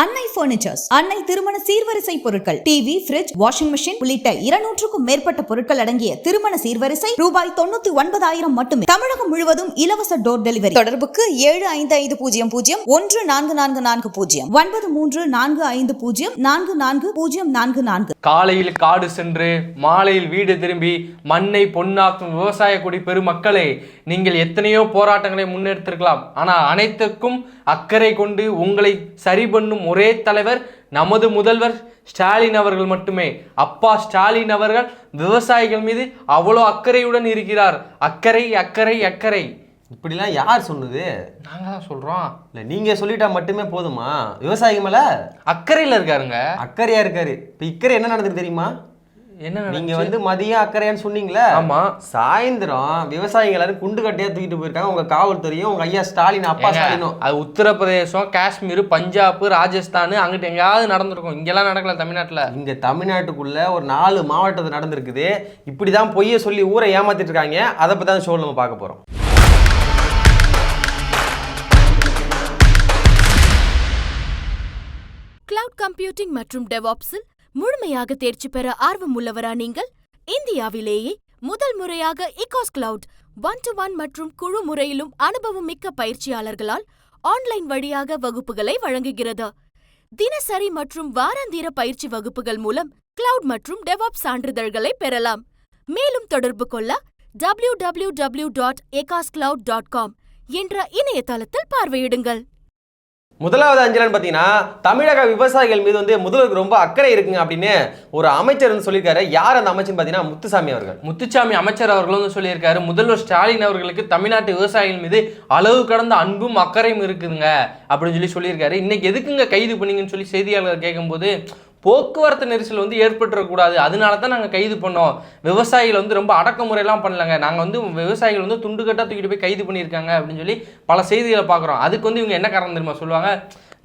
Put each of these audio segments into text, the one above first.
அன்னை பர்னிச்சர்ஸ் அன்னை திருமண சீர்வரிசை பொருட்கள் டிவி ஃபிரிட்ஜ் வாஷிங் மிஷின் உள்ளிட்ட இருநூற்றுக்கும் மேற்பட்ட பொருட்கள் அடங்கிய திருமண சீர்வரிசை ரூபாய் தொண்ணூத்தி ஒன்பதாயிரம் மட்டுமே. தமிழகம் முழுவதும் இலவச டோர் டெலிவரி தொடர்புக்கு ஏழு ஐந்து ஐந்து பூஜ்ஜியம் பூஜ்ஜியம் ஒன்று நான்கு நான்கு நான்கு பூஜ்ஜியம் ஒன்பது மூன்று நான்கு ஐந்து பூஜ்ஜியம் நான்கு நான்கு பூஜ்ஜியம் நான்கு நான்கு. காலையில் காடு சென்று மாலையில் வீடு திரும்பி மண்ணை பொன்னாக்கும் விவசாய குடி பெருமக்களே நீங்கள் எத்தனையோ போராட்டங்களை முன்னெடுத்திருக்கலாம். ஆனால் அனைத்துக்கும் அக்கறை கொண்டு உங்களை சரி பண்ணும் ஒரே தலைவர் நமது முதல்வர் ஸ்டாலின் அவர்கள் மட்டுமே. அப்பா ஸ்டாலின் அவர்கள் விவசாயிகள் மீது அவ்வளோ அக்கறையுடன் இருக்கிறார். அக்கறை அக்கறை அக்கறை. இப்படிலாம் யார் சொன்னது? நாங்கள் தான் சொல்கிறோம் இல்லை நீங்கள் சொல்லிட்டா மட்டுமே போதுமா? விவசாயி மேலே? அக்கறையில் இருக்காருங்க. அக்கறையா இருக்காரு. இப்போ இக்கறை என்ன நடந்தது தெரியுமா? என்ன நீங்க வந்து மதியம் அக்கறையான்னு சொன்னீங்களே. ஆமா. சாயந்தரம் விவசாயிகள் எல்லாரும் குண்டு கட்டையா தூக்கிட்டு போயிருக்காங்க. உங்க காவல்துறையும் உங்க ஐயா ஸ்டாலின் அப்பா ஸ்டாலினும். அது உத்தரப்பிரதேசம் காஷ்மீர் பஞ்சாப் ராஜஸ்தான் அங்கிட்டு எங்கேயாவது நடந்திருக்கும். இங்கெல்லாம் நடக்கல தமிழ்நாட்டுல. இங்க தமிழ்நாட்டுக்குள்ள ஒரு நாலு மாவட்டத்தில் நடந்திருக்குது. இப்படிதான் பொய்ய சொல்லி ஊரை ஏமாத்திட்டு இருக்காங்க. அதை பத்தி தான் ஷோ நம்ம பார்க்க போறோம். கிளவுட் கம்ப்யூட்டிங் மற்றும் டெவாப்ஸில் முழுமையாக தேர்ச்சி பெற ஆர்வம் உள்ளவரா நீங்கள்? இந்தியாவிலேயே முதல் முறையாக இகாஸ் கிளவுட் ஒன் டு ஒன் மற்றும் குழு முறையிலும் அனுபவம் மிக்க பயிற்சியாளர்களால் ஆன்லைன் வழியாக வகுப்புகளை வழங்குகிறது. தினசரி மற்றும் வாராந்திர பயிற்சி வகுப்புகள் மூலம் கிளவுட் மற்றும் டெவாப் சான்றிதழ்களை பெறலாம். மேலும் தொடர்பு கொள்ள W W W dot dot com என்ற இணையதளத்தில் பார்வையிடுங்கள். முதலாவது அஞ்சலன் பார்த்தீங்கன்னா தமிழக விவசாயிகள் மீது வந்து முதல்வருக்கு ரொம்ப அக்கறை இருக்குங்க அப்படின்னு ஒரு அமைச்சர் வந்து சொல்லியிருக்காரு. யார் அந்த அமைச்சர் பார்த்தீங்கன்னா முத்துசாமி அவர்கள். முத்துசாமி அமைச்சர் அவர்கள் வந்து சொல்லியிருக்காரு. முதல்வர் ஸ்டாலின் அவர்களுக்கு தமிழ்நாட்டு விவசாயிகள் மீது அளவு கடந்த அன்பும் அக்கறையும் இருக்குதுங்க அப்படின்னு சொல்லி சொல்லியிருக்காரு. இன்னைக்கு எதுக்குங்க கைது பண்ணீங்கன்னு சொல்லி செய்தியாளர் கேட்கும்போது போக்குவரத்து நெரிசல் வந்து ஏற்பட்டுறக்கூடாது. அதனால தான் நாங்கள் கைது பண்ணோம். விவசாயிகள் வந்து ரொம்ப அடக்குமுறையெல்லாம் பண்ணலங்க. நாங்கள் வந்து விவசாயிகள் வந்து துண்டுகட்டாக தூக்கிட்டு போய் கைது பண்ணியிருக்காங்க அப்படின்னு சொல்லி பல செய்திகளை பார்க்குறோம். அதுக்கு வந்து இவங்க என்ன காரணம் தெரியுமா சொல்லுவாங்க?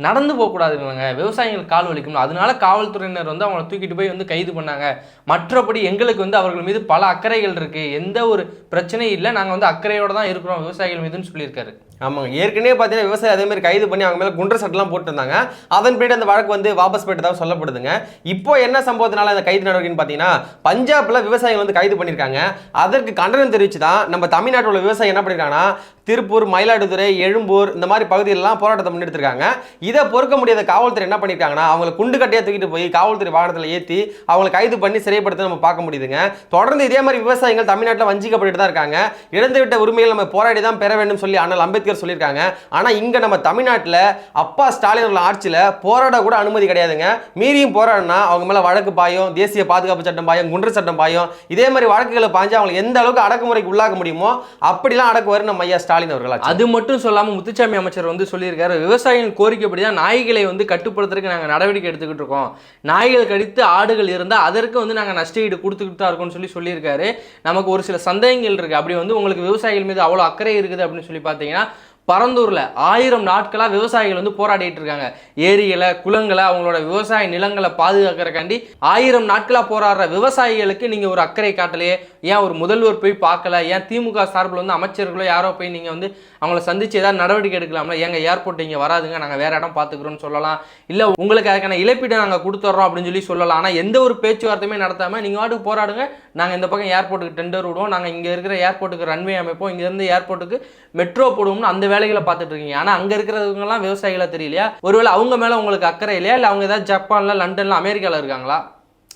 நடந்து போகக்கூடாதுங்க விவசாயிகள் கால் வலிக்கணும் அதனால காவல்துறையினர் வந்து அவங்கள தூக்கிட்டு போய் வந்து கைது பண்ணாங்க. மற்றபடி எங்களுக்கு வந்து அவர்கள் மீது பல அக்கறைகள் இருக்குது எந்த ஒரு பிரச்சனையும் இல்லை. நாங்கள் வந்து அக்கறையோடு தான் இருக்கிறோம் விவசாயிகள் மீதுன்னு சொல்லியிருக்காரு. ஆமாங்க. ஏற்கனவே பார்த்தீங்கன்னா விவசாயி அதே மாதிரி கைது பண்ணி அவங்க மேலே குண்டர் சட்டெல்லாம் போட்டிருந்தாங்க. அதன் பின்னாடி அந்த வழக்கு வந்து வாபஸ் பெற்றதாக சொல்லப்படுதுங்க. இப்போ என்ன சம்பவத்தினால அந்த கைது நடவடிக்கைன்னு பார்த்தீங்கன்னா பஞ்சாப்ல விவசாயிகள் வந்து கைது பண்ணியிருக்காங்க. அதற்கு கண்டனம் தெரிவித்து தான் நம்ம தமிழ்நாட்டில் உள்ள விவசாயி என்ன பண்ணியிருக்காங்கன்னா திருப்பூர் மயிலாடுதுறை எழும்பூர் இந்த மாதிரி பகுதியிலலாம் போராட்டத்தை முன்னெடுத்திருக்காங்க. இதை பொறுக்க முடியாத காவல்துறை என்ன பண்ணியிருக்காங்கன்னா அவங்களை குண்டு கட்டையாக தூக்கிட்டு போய் காவல்துறை வாகனத்தில் ஏற்றி அவங்களை கைது பண்ணி சிறைப்படுத்த நம்ம பார்க்க முடியுதுங்க. தொடர்ந்து இதே மாதிரி விவசாயிகள் தமிழ்நாட்டில் வஞ்சிக்கப்பட்டு தான் இருக்காங்க. இழந்துவிட்ட உரிமைகள் நம்ம போராடி தான் பெற வேண்டும் சொல்லி அண்ணல் அம்பேத்கர் சொல்லியிருக்காங்க. ஆனால் இங்கே நம்ம தமிழ்நாட்டில் அப்பா ஸ்டாலின் அவர்கள் ஆட்சியில் போராட கூட அனுமதி கிடையாதுங்க. மீறியும் போராடினா அவங்க மேலே வழக்கு பாயும் தேசிய பாதுகாப்பு சட்டம் பாயும் குண்டர் சட்டம் பாயும் இதே மாதிரி வழக்குகளை பாஞ்சு அவங்களை எந்த அளவுக்கு அடக்குமுறைக்கு உள்ளாக்க முடியுமோ அப்படிலாம் அடக்குவார் நம்ம ஐயா ஸ்டாலின் அவர்கள் அது மட்டும் சொல்லாமல் முத்துச்சாமி அமைச்சர் வந்து சொல்லியிருக்காரு விவசாயிகள் இப்படி தான் நாய்களை வந்து கட்டுப்படுத்துறதுக்கு நாங்கள் நடவடிக்கை எடுத்துக்கிட்டு இருக்கோம். நாய்கள் கடித்து ஆடுகள் இருந்தால் அதற்கு வந்து நாங்கள் நஷ்டஈடு கொடுத்துக்கிட்டு தான் இருக்கோம்னு சொல்லி சொல்லியிருக்காரு. நமக்கு ஒரு சில சந்தேகங்கள் இருக்குது அப்படி வந்து உங்களுக்கு விவசாயிகள் மீது அவ்வளோ அக்கறை இருக்குது அப்படின்னு சொல்லி பார்த்தீங்கன்னா பரந்தூரில் ஆயிரம் நாட்களாக விவசாயிகள் வந்து போராடிட்டு இருக்காங்க. ஏரிகளை குளங்களை அவங்களோட விவசாய நிலங்களை பாதுகாக்கிறக்காண்டி ஆயிரம் நாட்களாக போராடுற விவசாயிகளுக்கு நீங்கள் ஒரு அக்கறை காட்டலையே. ஏன் ஒரு முதல்வர் போய் பார்க்கல? ஏன் திமுக சார்பில் வந்து அமைச்சர்களோ யாரோ போய் நீங்கள் வந்து அவங்கள சந்தித்து ஏதாவது நடவடிக்கை எடுக்கலாம்ல? எங்க ஏர்போர்ட் இங்கே வராதுங்க நாங்கள் வேறு இடம் பார்த்துக்குறோம்னு சொல்லலாம். இல்லை உங்களுக்கு அதுக்கான இழப்பீடு நாங்கள் கொடுத்துட்றோம் அப்படின்னு சொல்லி சொல்லலாம். ஆனால் எந்த ஒரு பேச்சுவார்த்தையுமே நடத்தாமல் நீங்கள் வாட்டுக்கு போராடுங்க. நாங்கள் இந்த பக்கம் ஏர்போர்ட்டுக்கு டெண்டர் விடுவோம். நாங்கள் இங்கே இருக்கிற ஏர்போர்ட்டுக்கு ரன்வே அமைப்போம். இங்கேருந்து ஏர்போர்ட்டுக்கு மெட்ரோ போடுவோம்னு அந்த வேலை வேலைகளை பார்த்துட்டு இருக்கீங்க. ஆனால் அங்கே இருக்கிறவங்கலாம் விவசாயிகளாக தெரியலையா? ஒருவேளை அவங்க மேலே உங்களுக்கு அக்கறை இல்லையா? இல்லை அவங்க ஏதாவது ஜப்பானில் லண்டனில் அமெரிக்காவில் இருக்காங்களா?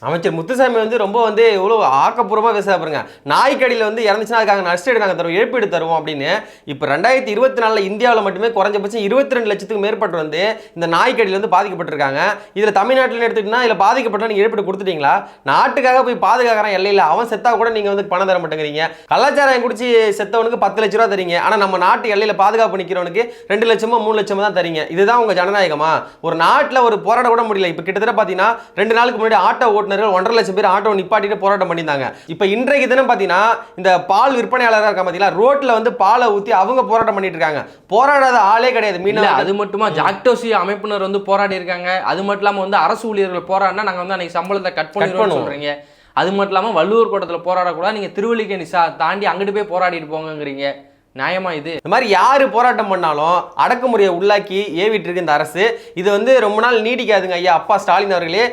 அமைச்சர் முத்துசாமி வந்து ரொம்ப வந்து இவ்வளோ ஆக்கப்பூர்வமாக பேச பாருங்க. நாய்க்கடியில் வந்து இறந்துச்சுன்னா அதுக்காக நஷ்டஈடு நாங்கள் தருவோம் இழப்பீடு தருவோம் அப்படின்னு. இப்போ ரெண்டாயிரத்தி இருபத்தி நாலில் இந்தியாவில் மட்டுமே குறைஞ்சபட்சம் இருபத்தி ரெண்டு லட்சத்துக்கு மேற்பட்டு வந்து இந்த நாய்க்கடியில் வந்து பாதிக்கப்பட்டிருக்காங்க. இதில் தமிழ்நாட்டில் எடுத்துக்கிட்டா இதில் பாதிக்கப்பட்ட இழப்பீடு கொடுத்துட்டீங்களா? நாட்டுக்காக போய் பாதுகாக்கிறான் எல்லையில் அவன் செத்தா கூட நீங்கள் வந்து பணம் தர மாட்டேங்கிறீங்க. கலாச்சாரம் குடிச்சு செத்தவனுக்கு பத்து லட்ச ரூபா தரீங்க. ஆனால் நம்ம நாட்டு எல்லையில் பாதுகாப்பு நிற்கிறவனுக்கு ரெண்டு லட்சமோ மூணு லட்சமோ தான் தரீங்க. இதுதான் உங்கள் ஜனநாயகமா? ஒரு நாட்டில் ஒரு போராட கூட முடியல. இப்போ கிட்டத்தட்ட பார்த்தீங்கன்னா ரெண்டு நாளுக்கு முன்னாடி ஆட்டோ ஓட்டுநர்கள் ஒன்றரை லட்சம் பேர் ஆட்டோ நிப்பாட்டிட்டு போராட்டம் பண்ணியிருந்தாங்க. இப்போ இன்றைக்கு தினம் பார்த்தீங்கன்னா இந்த பால் விற்பனையாளராக இருக்கா பார்த்தீங்களா ரோட்டில் வந்து பாலை ஊற்றி அவங்க போராட்டம் பண்ணிட்டு இருக்காங்க போராடாத ஆளே கிடையாது மீன அது மட்டுமா ஜாக்டோசி அமைப்பினர் வந்து போராடி இருக்காங்க. அது மட்டும் இல்லாம வந்து அரசு ஊழியர்கள் போராடினா நாங்க வந்து அன்னைக்கு சம்பளத்தை கட் பண்ணுவோம். சொல்றீங்க. அது மட்டும் இல்லாம வள்ளுவர் கோட்டத்துல போராடக்கூடாது நீங்க திருவல்லிக்கேணி சா தாண்டி அங்கிட்டு போய் போராடிட்டு போங்கங்கிறீங்க. நியாயமா இது? இந்த மாதிரி யாரு போராட்டம் பண்ணாலும் அடக்குமுறையை உள்ளாக்கி ஏவிட்டு இருக்கு இந்த அரசு. இது வந்து ரொம்ப நாள் நீடிக்காதுங்க ஐயா அப்பா ஸ்டாலின் அவர்களே.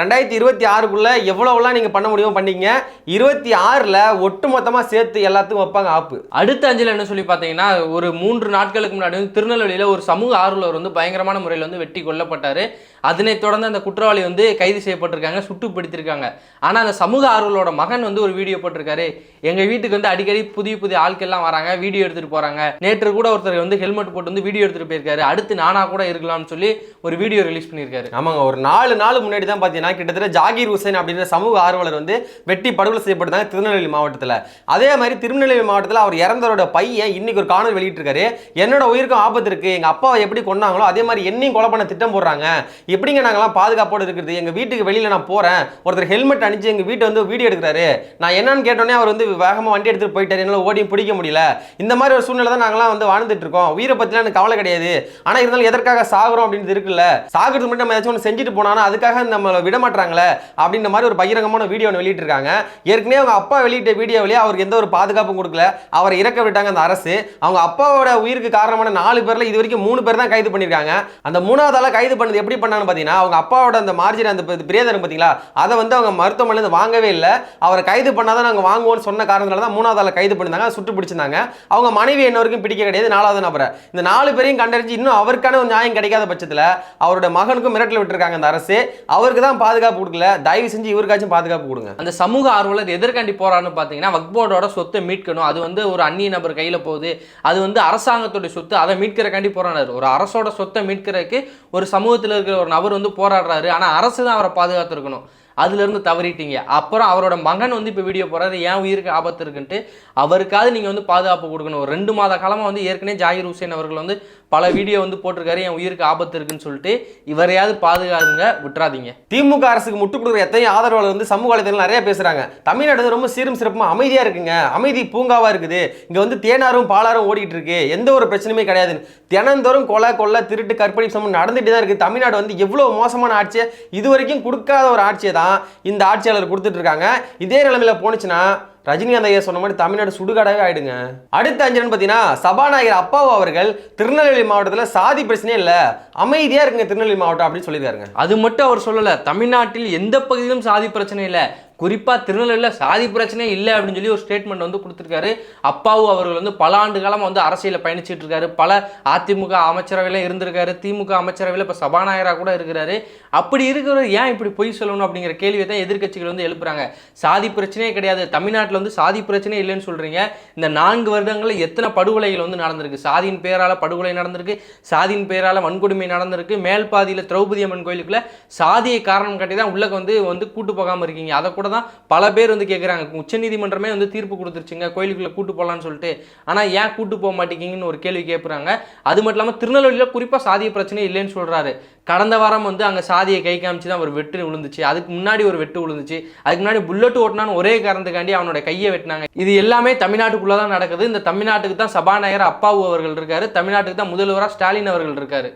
ரெண்டாயிரத்தி இருபத்தி ஆறுக்குள்ள எவ்வளவுலாம் நீங்க பண்ண முடியுமோ பண்ணீங்க. இருபத்தி ஆறுல ஒட்டுமொத்தமா சேர்த்து எல்லாத்துக்கும் வைப்பாங்க ஆப்பு. அடுத்த அஞ்சல் என்ன சொல்லி பார்த்தீங்கன்னா ஒரு மூன்று நாட்களுக்கு முன்னாடி வந்து திருநெல்வேலியில் ஒரு சமூக ஆர்வலர் வந்து பயங்கரமான முறையில் வந்து வெட்டி கொல்லப்பட்டார். அதனைத் தொடர்ந்து அந்த குற்றவாளி வந்து கைது செய்யப்பட்டிருக்காங்க சுட்டு பிடித்திருக்காங்க ஆனால் அந்த சமூக ஆர்வலரோட மகன் வந்து ஒரு வீடியோ போட்டிருக்காரு. எங்கள் வீட்டுக்கு வந்து அடிக்கடி புதிய புதிய ஆட்கள்லாம் வராங்க வீடியோ எடுத்துகிட்டு போகிறாங்க நேற்று கூட ஒருத்தர் வந்து ஹெல்மெட் போட்டு வந்து வீடியோ எடுத்துகிட்டு போயிருக்காரு. அடுத்து நானா கூட இருக்கலாம்னு சொல்லி ஒரு வீடியோ ரிலீஸ் பண்ணியிருக்காரு. ஆமாங்க ஒரு நாலு நாள் முன்னாடி தான் பார்த்தீங்கன்னா கிட்டத்தட்ட ஜாகீர் ஹுசைன் அப்படின்ற சமூக ஆர்வலர் வந்து வெட்டி படுகொலை செய்யப்பட்டாங்க திருநெல்வேலி மாவட்டத்தில். அதே மாதிரி திருநெல்வேலி மாவட்டத்தில் அவர் இறந்தவரோட பையன் இன்னைக்கு ஒரு காணொலி வெளியிட்டிருக்காரு. என்னோட உயிருக்கும் ஆபத்து இருக்கு. எங்கள் அப்பாவை எப்படி கொண்டாங்களோ அதே மாதிரி என்னையும் கொலை பண்ண திட்டம் போடுறாங்க. எப்படிங்க நாங்களாம் பாதுகாப்போடு இருக்கிறது? எங்கள் வீட்டுக்கு வெளியில் நான் போகிறேன் ஒருத்தர் ஹெல்மெட் அணிஞ்சு எங்கள் வீட்டை வந்து வீடியோ எடுக்கிறாரு. நான் என்னன்னு கேட்டோன்னே அவர் வந்து வேகமாக வண்டி எடுத்துகிட்டு போயிட்டார். என்னால் ஓடியும் பிடிக்க முடியல. இந்த மாதிரி ஒரு சூழ்நிலை தான் நாங்களாம் வந்து வாழ்ந்துட்டு இருக்கோம். உயிரை பற்றிலாம் எனக்கு கவலை கிடையாது. ஆனால் இருந்தாலும் எதற்காக சாகுறோம் அப்படின்னு இருக்குல்ல. சாகிறதுக்கு மட்டும் நம்ம ஏதாச்சும் ஒன்று செஞ்சுட்டு போனாலும் அதுக்காக நம்ம நம்மளை விட மாட்டாங்களே அப்படின்ற மாதிரி ஒரு பகிரங்கமான வீடியோ ஒன்று வெளியிட்டிருக்காங்க. ஏற்கனவே அவங்க அப்பா வெளியிட்ட வீடியோவிலேயே அவருக்கு எந்த ஒரு பாதுகாப்பும் கொடுக்கல. அவரை இறக்க விட்டாங்க அந்த அரசு. அவங்க அப்பாவோட உயிருக்கு காரணமான நாலு பேரில் இது வரைக்கும் மூணு பேர் தான் கைது பண்ணியிருக்காங்க. அந்த மூணாவது ஆளாக கைது பண்ணது எப்படி பண்ணான்னு பார்த்தீங்கன்னா அவங்க அப்பாவோட அந்த மார்ஜின் அந்த பிரியதரம் பார்த்தீங்களா அதை வந்து அவங்க மருத்துவமனையில் வாங்கவே இல்லை. அவரை கைது பண்ணாதான் நாங்கள் வாங்குவோம்னு சொன்ன காரணத்தினால தான் மூணாவது ஆளை கைது பண்ணியிருந்தாங்க. சுட்டு பிடிச்சிருந்தாங்க. அவங்க மனைவி என்ன வரைக்கும் பிடிக்க கிடையாது. நாலாவது நபரை. இந்த நாலு பேரையும் கண்டறிஞ்சு இன்னும் அவருக்கான ஒரு நியாயம் கிடைக்காத பட்சத்தில் அவரோட மகனுக்கும் மிரட்டல் விட்டுருக்காங்க அந்த அரசு. அவருக்கு தான் பாதுகாப்பு கொடுக்கல. தயவு செஞ்சு இவருக்காச்சும் பாதுகாப்பு கொடுங்க. அந்த சமூக ஆர்வலர் எதற்காண்டி போறான்னு பார்த்தீங்கன்னா வக்போர்டோட சொத்தை மீட்கணும். அது வந்து ஒரு அந்நிய நபர் கையில் போகுது. அது வந்து அரசாங்கத்துடைய சொத்து அதை மீட்கிறக்காண்டி போராடுறாரு. ஒரு அரசோட சொத்தை மீட்கிறதுக்கு ஒரு சமூகத்தில் இருக்கிற ஒரு நபர் வந்து போராடுறாரு. ஆனால் அரசு தான் அவரை பாதுகாத்துருக்கணும். அதுலேருந்து தவறிட்டீங்க. அப்புறம் அவரோட மகன் வந்து இப்போ வீடியோ போடுறாரு ஏன் உயிருக்கு ஆபத்து இருக்குன்ட்டு அவருக்காவது நீங்கள் வந்து பாதுகாப்பு கொடுக்கணும். ஒரு ரெண்டு மாத காலமாக வந்து ஏற்கனவே ஜாகிர் ஹுசேன் அவர்கள் வந்து பல வீடியோ வந்து போட்டிருக்காரு என் உயிருக்கு ஆபத்து இருக்குன்னு சொல்லிட்டு இவரையாவது பாதுகாதுங்க விட்டுறாதீங்க. திமுக அரசுக்கு முட்டு கொடுக்குற எத்தனை ஆதரவாளர் வந்து சமூக வலைதளம் நிறைய பேசுகிறாங்க தமிழ்நாடு வந்து ரொம்ப சீரும் சிறப்புமா? அமைதியாக இருக்குங்க. அமைதி பூங்காவாக இருக்குது. இங்கே வந்து தேனாரும் பாலாரும் ஓடிக்கிட்டு இருக்கு. எந்த ஒரு பிரச்சனையுமே கிடையாது தினந்தோறும் கொலை கொள்ளை திருட்டு கற்பழிப்பு சமம் நடந்துகிட்டு தான் இருக்குது தமிழ்நாடு வந்து எவ்வளோ மோசமான ஆட்சியை இது வரைக்கும் கொடுக்காத ஒரு ஆட்சியை தான் இந்த ஆட்சியாளர் கொடுத்துட்டு இருக்காங்க இதே நிலைமையில போனுச்சுன்னா ரஜினிகாந்த் ஐயா சொன்ன மாதிரி தமிழ்நாடு சுடுகாடாவே ஆயிடுங்க. அடுத்த அஞ்சன் பார்த்தீங்கன்னா சபாநாயகர் அப்பாவு அவர்கள் திருநெல்வேலி மாவட்டத்தில் சாதி பிரச்சனையே இல்லை அமைதியா இருக்குங்க திருநெல்வேலி மாவட்டம் அப்படின்னு சொல்லியிருக்காருங்க. அது மட்டும் அவர் சொல்லலை தமிழ்நாட்டில் எந்த பகுதியிலும் சாதி பிரச்சனை இல்லை. குறிப்பாக திருநெல்வேலியில் சாதி பிரச்சனையே இல்லை அப்படின்னு சொல்லி ஒரு ஸ்டேட்மெண்ட் வந்து கொடுத்துருக்காரு. அப்பாவு அவர்கள் வந்து பல ஆண்டு காலமாக வந்து அரசியலில் பயணிச்சுட்டு இருக்காரு. பல அதிமுக அமைச்சரவையில் இருந்திருக்காரு. திமுக அமைச்சரவையில் இப்போ சபாநாயகராக கூட இருக்கிறாரு. அப்படி இருக்கிறவர் ஏன் இப்படி பொய் சொல்லணும் அப்படிங்கிற கேள்வியை தான் எதிர்க்கட்சிகள் வந்து எழுப்புறாங்க. சாதி பிரச்சனையே கிடையாது. தமிழ்நாட்டில் வந்து சாதி பிரச்சனையே இல்லைன்னு சொல்கிறீங்க இந்த நான்கு வருடங்களில் எத்தனை படுகொலைகள் வந்து நடந்திருக்கு? சாதியின் பேரால் படுகொலை நடந்திருக்கு. சாதியின் பேரால் வன்கொடுமை நடந்திருக்கு. மேல் பாதியில் திரௌபதி அம்மன் கோயிலுக்குள்ள சாதியை காரணம் காட்டி தான் உள்ளே வந்து வந்து கூட்டு போகாமல் இருக்கீங்க. அதை கூட தான் பல பேர் வந்து கேட்குறாங்க உச்சநீதிமன்றமே வந்து தீர்ப்பு கொடுத்துருச்சுங்க கோயிலுக்குள்ளே கூட்டு போகலான்னு சொல்லிட்டு. ஆனால் ஏன் கூட்டு போக மாட்டேங்கிங்கன்னு ஒரு கேள்வி கேட்குறாங்க அது மட்டும் இல்லாமல் திருநெல்வேலியில் குறிப்பாக சாதிய பிரச்சனை இல்லைன்னு சொல்கிறாரு கடந்த வாரம் வந்து அங்கே சாதியை கை காமிச்சு தான் ஒரு வெட்டு விழுந்துச்சு. அதுக்கு முன்னாடி ஒரு வெட்டு விழுந்துச்சு. அதுக்கு முன்னாடி புல்லட் ஓட்டினான்னு ஒரே காரணத்துக்காண்டி அவனோட கையை வெட்டினாங்க. இது எல்லாமே தமிழ்நாட்டுக்குள்ளே தான் நடக்குது. இந்த தமிழ்நாட்டுக்கு தான் சபாநாயகர் அப்பாவு அவர்கள் இருக்காரு. தமிழ்நாட்டுக்கு தான் முதல்வராக ஸ்டாலின் அவர்கள் இருக்காரு.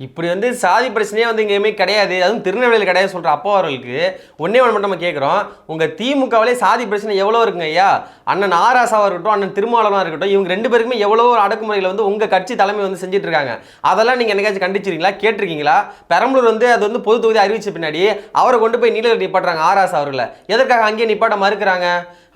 இப்படி வந்து சாதி பிரச்சனையே வந்து எங்கேயுமே கிடையாது. அதுவும் திருநெல்வேலியில் கிடையாது சொல்கிற அப்பா அவர்களுக்கு. ஒன்றே ஒன்று மட்டும் நம்ம கேட்குறோம் உங்கள் திமுகவிலே சாதி பிரச்சனை எவ்வளோ இருக்குங்க ஐயா? அண்ணன் ஆராசாவாக இருக்கட்டும் அண்ணன் திருமாவளவனாக இருக்கட்டும் இவங்க ரெண்டு பேருக்குமே எவ்வளோ ஒரு அடக்குமுறையில் வந்து உங்கள் கட்சி தலைமை வந்து செஞ்சுட்டு இருக்காங்க. அதெல்லாம் நீங்கள் என்னைக்காச்சும் கண்டிச்சிருக்கீங்களா? கேட்டிருக்கீங்களா? பெரம்பலூர் வந்து அது வந்து பொது தொகுதி அறிவித்த பின்னாடி அவரை கொண்டு போய் நீலகிரி நிப்பாட்டுறாங்க ஆராசா அவர்களை. எதற்காக அங்கேயே நிப்பாட்ட மறுக்கிறாங்க?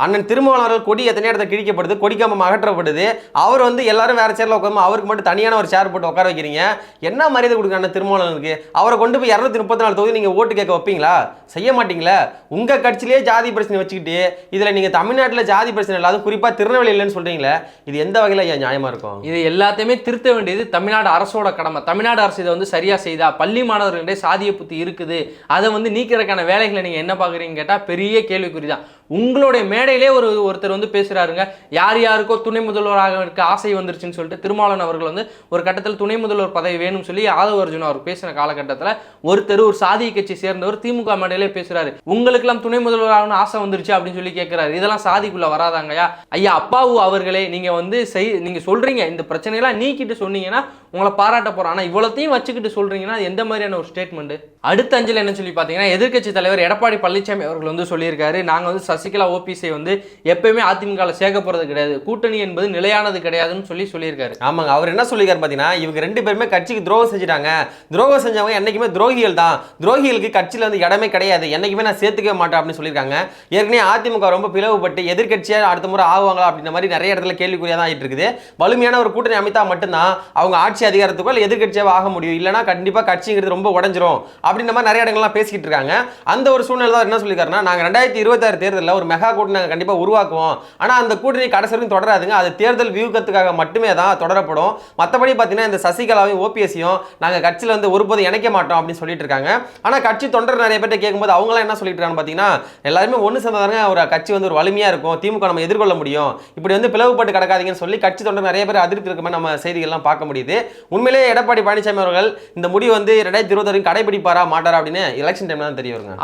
அண்ணன் திருமாவளவர்கள் கொடி எத்தனை இடத்துல கிழிக்கப்படுது கொடிக்காம அகற்றப்படுது. அவர் வந்து எல்லாரும் வேற சேரில் உட்காந்து அவருக்கு மட்டும் தனியான ஒரு சேர் போட்டு உட்கார வைக்கிறீங்க. என்ன மரியாதை கொடுங்க அண்ணன் திருமாவளவனுக்கு? அவரை கொண்டு போய் இரநூத்தி முப்பத்தி நாலு தொகுதி நீங்கள் ஓட்டு கேட்க வைப்பீங்களா? செய்ய மாட்டீங்களா? உங்கள் கட்சியிலேயே ஜாதி பிரச்சனை வச்சுக்கிட்டு இதில் நீங்கள் தமிழ்நாட்டில் ஜாதி பிரச்சனை இல்லாத குறிப்பாக திருநெல்வேலி இல்லைன்னு சொல்கிறீங்களே இது எந்த வகையில் ஐயா நியாயமாக இருக்கும்? இது எல்லாத்தையுமே திருத்த வேண்டியது தமிழ்நாடு அரசோட கடமை. தமிழ்நாடு அரசு இதை வந்து சரியாக செய்தா பள்ளி மாணவர்களிடையே சாதிய புத்தி இருக்குது. அதை வந்து நீக்கிறதுக்கான வேலைகளை நீங்கள் என்ன பார்க்குறீங்கன்னு கேட்டால் பெரிய கேள்விக்குறி தான் உங்களுடைய மேடையிலே ஒரு ஒருத்தர் வந்து பேசுகிறாருங்க யார் யாருக்கோ துணை முதல்வராக இருக்க ஆசை வந்துருச்சுன்னு சொல்லிட்டு திருமாவளவன் அவர்கள் வந்து ஒரு கட்டத்தில் துணை முதல்வர் பதவி வேணும்னு சொல்லி யாதவ அர்ஜுன் அவர் பேசின காலகட்டத்தில் ஒருத்தர் ஒரு சாதிய கட்சி சேர்ந்தவர் திமுக மேடையிலே பேசுகிறாரு உங்களுக்கெல்லாம் துணை முதல்வராகனு ஆகணும்னு ஆசை வந்துருச்சு அப்படின்னு சொல்லி கேட்குறாரு இதெல்லாம் சாதிக்குள்ளே வராதாங்கய்யா? ஐயா அப்பாவு அவர்களே நீங்கள் வந்து செய் நீங்கள் சொல்கிறீங்க இந்த பிரச்சனையெல்லாம் நீக்கிட்டு சொன்னீங்கன்னா உங்களை பாராட்ட போகிறோம் ஆனால் இவ்வளோத்தையும் வச்சுக்கிட்டு சொல்கிறீங்கன்னா அது எந்த மாதிரியான ஒரு ஸ்டேட்மெண்ட் அடுத்த அஞ்சல் என்ன சொல்லி பார்த்தீங்கன்னா எதிர்க்கட்சி தலைவர் எடப்பாடி பழனிசாமி அவர்கள் வந்து சொல்லியிருக்காரு. நாங்கள் வந்து சசிகலா ஓபிஎஸ்ஐ வந்து எப்பயுமே அதிமுகவில் சேர்க்க போகிறது கிடையாது. கூட்டணி என்பது நிலையானது கிடையாதுன்னு சொல்லி சொல்லியிருக்காரு. ஆமாங்க. அவர் என்ன சொல்லியிருக்காரு பார்த்தீங்கன்னா இவங்க ரெண்டு பேருமே கட்சிக்கு துரோகம் செஞ்சுட்டாங்க. துரோகம் செஞ்சவங்க என்றைக்குமே துரோகிகள் தான். துரோகிகளுக்கு கட்சியில் வந்து இடமே கிடையாது. என்னைக்குமே நான் சேர்த்துக்கவே மாட்டேன் அப்படின்னு சொல்லியிருக்காங்க. ஏற்கனவே அதிமுக ரொம்ப பிளவுபட்டு எதிர்க்கட்சியாக அடுத்த முறை ஆகுவாங்களா அப்படின்ற மாதிரி நிறைய இடத்துல கேள்விக்குறியாக தான் ஆகிட்டு இருக்குது. வலிமையான ஒரு கூட்டணி அமைத்தா மட்டும்தான் அவங்க ஆட்சி அதிகாரத்துக்கோ இல்லை எதிர்கட்சியாக ஆக முடியும். இல்லைனா கண்டிப்பாக கட்சிங்கிறது ரொம்ப உடஞ்சிரும். அப்படின்ற மாதிரி நிறைய இடங்கள்லாம் பேசிக்கிட்டு இருக்காங்க. அந்த ஒரு சூழ்நிலை தான் என்ன சொல்லியிருக்காருன்னா நாங்கள் ரெண்டாயிரத்தி இருபத்தாறு தேர்தலில் ஒரு மெகா கூட்டணி நாங்கள் கண்டிப்பாக உருவாக்குவோம். ஆனால் அந்த கூட்டணி கடைசி வரைக்கும் தொடராதுங்க. அது தேர்தல் வியூகத்துக்காக மட்டுமே தான் தொடரப்படும். மற்றபடி பார்த்தீங்கன்னா இந்த சசிகலாவையும் ஓபிஎஸ்சியும் நாங்கள் கட்சியில் வந்து ஒருபோதும் இணைக்க மாட்டோம் அப்படின்னு சொல்லிட்டு இருக்காங்க. ஆனால் கட்சி தொண்டர் நிறைய பேர்ட்ட கேட்கும்போது அவங்களாம் என்ன சொல்லிட்டு இருக்காங்க பார்த்தீங்கன்னா எல்லாருமே ஒன்று சேர்ந்தாதாங்க ஒரு கட்சி வந்து ஒரு வலிமையாக இருக்கும். திமுக நம்ம எதிர்கொள்ள முடியும். இப்படி வந்து பிளவுபட்டு கிடக்காதீங்கன்னு சொல்லி கட்சி தொண்டர் நிறைய பேர் அதிருப்தி இருக்க நம்ம செய்திகள்லாம் பார்க்க முடியுது. உண்மையிலேயே எடப்பாடி பழனிசாமி அவர்கள் இந்த முடிவு வந்து ரெண்டாயிரத்தி இருபத்தி வரைக்கும் கடைபிடிப்பாரா மாட்டாரா அப்படின்னு எலெக்ஷன் டைம்ல தான் தெரிய வருங்க.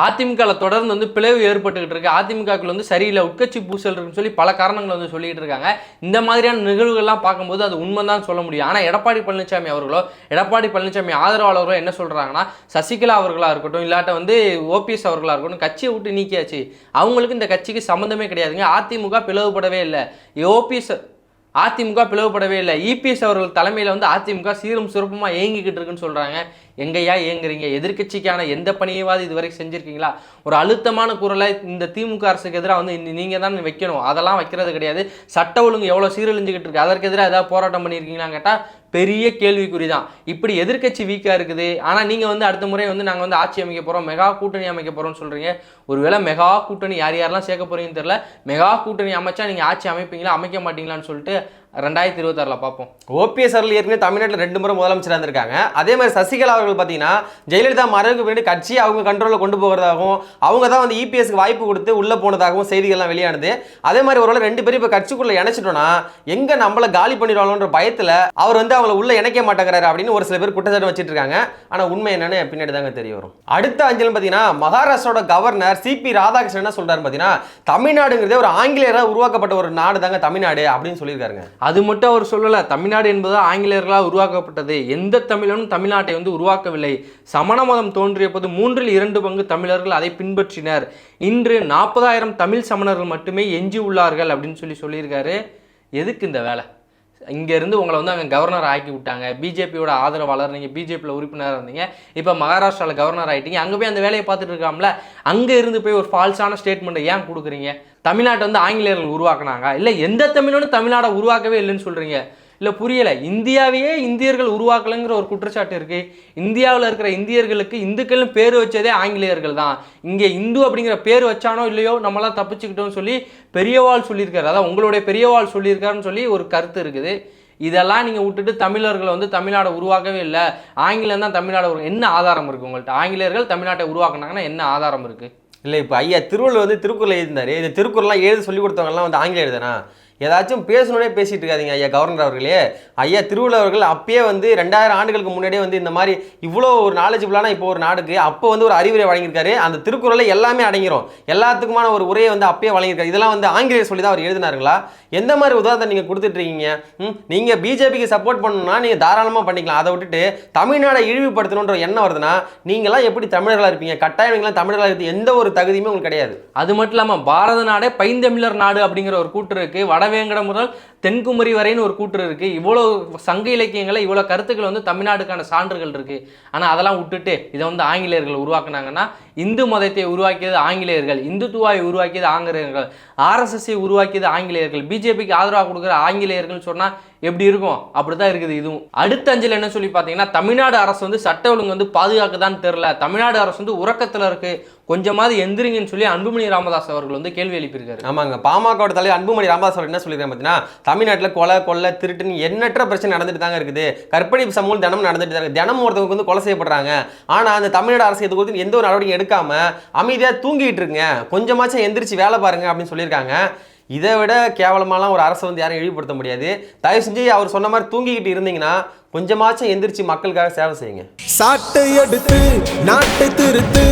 தொடர்ந்து வந்து பிளவு ஏற்பட்டுக்கிட்டு இருக்கு. அதிமுகக்குள்ள வந்து சரியில்லை உட்கட்சி பூசல் இருக்குன்னு சொல்லி பல காரணங்கள் வந்து சொல்லிட்டு இருக்காங்க. இந்த மாதிரியான நிகழ்வுகள்லாம் பார்க்கும்போது அது உண்மைதான் சொல்ல முடியும். ஆனால் எடப்பாடி பழனிசாமி அவர்களோ எடப்பாடி பழனிசாமி ஆதரவாளர்களோ என்ன சொல்றாங்கன்னா சசிகலா அவர்களா இருக்கட்டும் இல்லாட்ட வந்து ஓபிஎஸ் அவர்களா இருக்கட்டும் கட்சியை விட்டு நீக்கியாச்சு. அவங்களுக்கு இந்த கட்சிக்கு சம்மந்தமே கிடையாதுங்க. அதிமுக பிளவுபடவே இல்லை. ஓபிஎஸ் அதிமுக பிளவுபடவே இல்லை. இபிஎஸ் அவர்கள் தலைமையில் வந்து அதிமுக சீரும் சிறப்புமாக இயங்கிக்கிட்டு இருக்குன்னு சொல்கிறாங்க எங்கேயா இயங்குறீங்க? எதிர்க்கட்சிக்கான எந்த பணியவாது இது வரைக்கும் செஞ்சுருக்கீங்களா? ஒரு அழுத்தமான குரலை இந்த திமுக அரசுக்கு எதிராக வந்து நீங்கள் தான் வைக்கணும். அதெல்லாம் வைக்கிறது கிடையாது. சட்ட ஒழுங்கு எவ்வளோ சீரழிஞ்சுக்கிட்டு இருக்கு? அதற்கு எதிராக ஏதாவது போராட்டம் பண்ணியிருக்கீங்களான்னு கேட்டால் பெரிய கேள்விக்குறி தான். இப்படி எதிர்க்கட்சி வீக்காக இருக்குது. ஆனால் நீங்கள் வந்து அடுத்த முறை வந்து நாங்கள் வந்து ஆட்சி அமைக்க போகிறோம் மெகா கூட்டணி அமைக்க போகிறோம்னு சொல்கிறீங்க ஒருவேளை மெகா கூட்டணி யார் யாரெல்லாம் சேர்க்க போகிறீங்கன்னு தெரில மெகா கூட்டணி அமைச்சா நீங்கள் ஆட்சி அமைப்பீங்களா? அமைக்க மாட்டீங்களான்னு சொல்லிட்டு ரெண்டாயிரத்தி இருபத்தாறில் பார்ப்போம் ஓபிஎஸ் அவர்கள் ஏற்கனவே தமிழ்நாட்டில் ரெண்டு முறை முதலமைச்சராக இருந்திருக்காங்க. அதே மாதிரி சசிகலா அவர்கள் பார்த்தீங்கன்னா ஜெயலலிதா மறைவுக்கு பின்னாடி கட்சியை அவங்க கண்ட்ரோலில் கொண்டு போகிறதாகவும் அவங்க தான் வந்து இபிஎஸ்க்கு வாய்ப்பு கொடுத்து உள்ளே போனதாகவும் செய்திகள்லாம் வெளியானது. அதே மாதிரி ஒரு ரெண்டு பேரும் இப்போ கட்சிக்குள்ளே இணைச்சிட்டோம்னா எங்கே நம்மளை காலி பண்ணிடுவாங்களோன்ற பயத்தில் அவர் வந்து அவங்கள உள்ளே இணைக்க மாட்டேங்கிறாரு அப்படின்னு ஒரு சில பேர் குற்றச்சாட்டு வச்சுட்டு இருக்காங்க ஆனால் உண்மை என்னன்னு பின்னாடி தாங்க தெரிய வரும். அடுத்த அஞ்சல் பார்த்தீங்கன்னா மகாராஷ்டிராவோட கவர்னர் சிபி ராதாகிருஷ்ணன் என்ன சொல்கிறாருன்னு பார்த்தீங்கன்னா தமிழ்நாடுங்கிறதே ஒரு ஆங்கிலேயராக உருவாக்கப்பட்ட ஒரு நாடு தாங்க தமிழ்நாடு அப்படின்னு சொல்லியிருக்காருங்க. அது மட்டும் அவர் சொல்லலை. தமிழ்நாடு என்பது ஆங்கிலேயர்களால் உருவாக்கப்பட்டது. எந்த தமிழனும் தமிழ்நாட்டை வந்து உருவாக்கவில்லை. சமண மதம் தோன்றிய போது மூன்றில் இரண்டு பங்கு தமிழர்கள் அதை பின்பற்றினர். இன்று நாற்பதாயிரம் தமிழ் சமணர்கள் மட்டுமே எஞ்சி உள்ளார்கள் அப்படின்னு சொல்லி சொல்லியிருக்காரு. எதுக்கு இந்த வேலை? இங்கேருந்து உங்களை வந்து அங்கே கவர்னர் ஆக்கி விட்டாங்க. பிஜேபியோட ஆதரவாளர் நீங்கள் பிஜேபியில் உறுப்பினராக இருந்தீங்க. இப்போ மகாராஷ்டிராவில் கவர்னர் ஆகிட்டீங்க அங்கே போய் அந்த வேலையை பார்த்துட்டு இருக்காமல? அங்கே இருந்து போய் ஒரு ஃபால்ஸான ஸ்டேட்மெண்ட்டை ஏன் கொடுக்குறீங்க? தமிழ்நாட்டை வந்து ஆங்கிலேயர்கள் உருவாக்குனாங்க? இல்லை எந்த தமிழனும் தமிழ்நாடை உருவாக்கவே இல்லைன்னு சொல்கிறீங்க இல்லை புரியலை. இந்தியாவையே இந்தியர்கள் உருவாக்கலைங்கிற ஒரு குற்றச்சாட்டு இருக்குது இந்தியாவில் இருக்கிற இந்தியர்களுக்கு இந்துக்கள்னு பேர் வச்சதே ஆங்கிலேயர்கள் தான். இங்கே இந்து அப்படிங்கிற பேர் வச்சானோ இல்லையோ நம்மளாம் தப்பிச்சுக்கிட்டோம்னு சொல்லி பெரியவாள் சொல்லியிருக்காரு. அதான் உங்களுடைய பெரியவாள் சொல்லியிருக்காருன்னு சொல்லி ஒரு கருத்து இருக்குது. இதெல்லாம் நீங்கள் விட்டுட்டு தமிழர்களை வந்து தமிழ்நாடை உருவாக்கவே இல்லை. ஆங்கிலம் தான் தமிழ்நாடு என்ன ஆதாரம் இருக்குது உங்கள்கிட்ட ஆங்கிலேயர்கள் தமிழ்நாட்டை உருவாக்குனாங்கன்னா என்ன ஆதாரம் இருக்குது இல்லை இப்போ ஐயா திருவள்ளுவர் வந்து திருக்குறள் எழுதினாரு. இந்த திருக்குறள்லாம் எழுத சொல்லி கொடுத்தவங்கலாம் வந்து ஆங்கிலம் எழுதுனா? ஏதாச்சும் பேசணுன்னே பேசிட்டு இருக்காதீங்க ஐயா கவர்னர் அவர்களே. ஐயா திருவள்ளுவர்கள் அப்பயே வந்து ரெண்டாயிரம் ஆண்டுகளுக்கு முன்னாடியே வந்து இந்த மாதிரி இவ்வளோ ஒரு நாலேஜபிளான இப்போ ஒரு நாடுக்கு அப்போ வந்து ஒரு அறிவுரை வழங்கியிருக்காரு. அந்த திருக்குறளில் எல்லாமே அடங்கிரும் எல்லாத்துக்குமான ஒரு உரையை வந்து அப்பயே வழங்கியிருக்காரு. இதெல்லாம் வந்து ஆங்கிலேயர் சொல்லி தான் அவர் எழுதினார்களா எந்த மாதிரி உதாரணத்தை நீங்கள் கொடுத்துட்ருக்கீங்க ம்? நீங்கள் பிஜேபிக்கு சப்போர்ட் பண்ணணும்னா நீங்கள் தாராளமாக பண்ணிக்கலாம். அதை விட்டுட்டு தமிழ்நாடை இழிவுபடுத்தணுன்ற எண்ணம் வருதுன்னா நீங்களாம் எப்படி தமிழர்களாக இருப்பீங்க? கட்டாயம் நீங்களாம் தமிழர்களாக இருக்கு எந்த ஒரு தகுதியுமே உங்களுக்கு கிடையாது. அது மட்டும் இல்லாமல் பாரத நாடே பைந்தமிழர் நாடு அப்படிங்கிற ஒரு கூற்றுக்கு வட வடவேங்கடம் முதல் தென்குமரி வரைன்னு ஒரு கூற்று இருக்கு. இவ்வளோ சங்க இலக்கியங்களை இவ்வளோ கருத்துக்கள் வந்து தமிழ்நாடுக்கான சான்றுகள் இருக்கு. ஆனால் அதெல்லாம் விட்டுட்டு இதை வந்து ஆங்கிலேயர்கள் உருவாக்குனாங்கன்னா இந்து மதத்தை உருவாக்கியது ஆங்கிலேயர்கள் இந்துத்துவாவை உருவாக்கியது ஆங்கிலேயர்கள் ஆர்எஸ்எஸ்ஐ உருவாக்கியது ஆங்கிலேயர்கள் பிஜேபிக்கு ஆதரவாக கொடுக்குற ஆங்கிலேயர்கள் சொன்னால் எப்படி இருக்கும்? அப்படி தான் இருக்குது இதுவும். அடுத்த அஞ்சல் என்ன சொல்லி பார்த்தீங்கன்னா தமிழ்நாடு அரசு வந்து சட்ட ஒழுங்கு வந்து பாதுகாக்கதான்னு தெரில. தமிழ்நாடு அரசு வந்து உறக்கத்தில் இருக்கு. கொஞ்சமாவது எந்திரிங்கன்னு சொல்லி அன்புமணி ராமதாஸ் அவர்கள் வந்து கேள்வி எழுப்பியிருக்காரு. ஆமாங்க. பாமகவோட தலைவர் அன்புமணி ராமதாஸ் அவர் என்ன சொல்லியிருக்காங்க பார்த்தீங்கன்னா தமிழ்நாட்டில் கொலை கொள்ளை திருட்டுன்னு எண்ணற்ற பிரச்சனை நடந்துட்டு தாங்க இருக்குது. கற்பனை சமூகம் தினமும் நடந்துட்டு தான் தினமும் ஒருத்தவங்க வந்து கொலை செய்யப்படுறாங்க. ஆனால் அந்த தமிழ்நாடு அரசு இது குறித்து எந்த ஒரு நடவடிக்கை எடுக்காம அமைதியாக தூங்கிட்டு இருக்குங்க கொஞ்சமாச்சும் எந்திரிச்சு வேலை பாருங்க அப்படின்னு சொல்லியிருக்காங்க. இதை விட கேவலமாலாம் ஒரு அரசை வந்து யாரும் இழிவுபடுத்த முடியாது. தயவு செஞ்சு அவர் சொன்ன மாதிரி தூங்கிக்கிட்டு இருந்தீங்கன்னா கொஞ்சமாச்சும் எந்திரிச்சு மக்களுக்காக சேவை செய்யுங்க. சாட்டை எடுத்து நாட்டை திருத்து